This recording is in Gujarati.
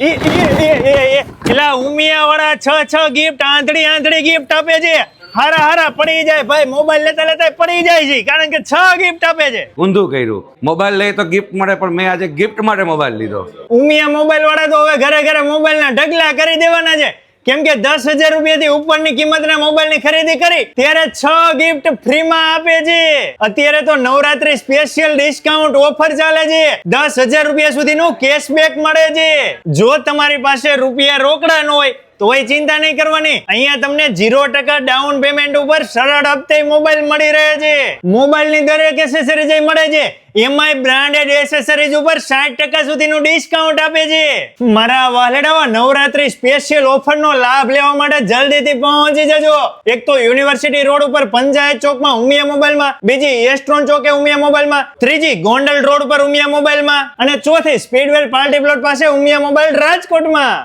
એ એ એ એ એ પેલા ઉમિયા વાળા છ છ ગિફ્ટ આંધળી આંધળી ગિફ્ટ આપે છે. હારા હારા પડી જાય. ભાઈ મોબાઈલ લેતા લેતા પડી જાય છે. કારણ કે છ ગિફ્ટ આપે છે. ઊંધું કર્યું. મોબાઈલ લઈ તો ગિફ્ટ મળે પણ મેં આજે ગિફ્ટ માટે મોબાઈલ લીધો. ઉમિયા મોબાઈલ વાળા તો હવે ઘરે ઘરે મોબાઈલ ના ઢગલા કરી દેવાના છે. કેમ કે દસ હજાર રૂપિયાથી ઉપરની કિંમતના મોબાઈલની ખરીદી કરી, ત્યારે છ ગિફ્ટ ફ્રીમાં આપે છે. અત્યારે તો નવરાત્રી સ્પેશિયલ ડિસ્કાઉન્ટ ઓફર ચાલે છે. દસ હજાર રૂપિયા સુધીનું કેશબેક મળે છે. જો તમારી પાસે રૂપિયા રોકડા ન હોય તોય ચિંતા નહીં કરવાની. અહીંયા તમને જીરો ટકા ડાઉન પેમેન્ટ ઉપર સરળ હપ્તે મોબાઈલ મળી રહે છે. મોબાઈલની દરેક એસેસરીઝ મળે છે. એમઆઈ બ્રાન્ડેડ એસેસરીઝ ઉપર સાઠ ટકા સુધીનું ડિસ્કાઉન્ટ આપે છે. મારા વાલેડાવા નવરાત્રી સ્પેશિયલ ઓફરનો લાભ લેવા માટે જલ્દીથી પહોંચી જજો. એક તો યુનિવર્સિટી રોડ ઉપર પંચાયત ચોકમાં ઉમિયા મોબાઈલમાં, બીજી એસ્ટ્રોન ચોકે ઉમિયા મોબાઈલમાં, ત્રીજી ગોંડલ રોડ ઉપર ઉમિયા મોબાઈલમાં અને ચોથી સ્પીડવેલ પાર્ટી પ્લોટ પાસે ઉમિયા મોબાઈલ રાજકોટમાં.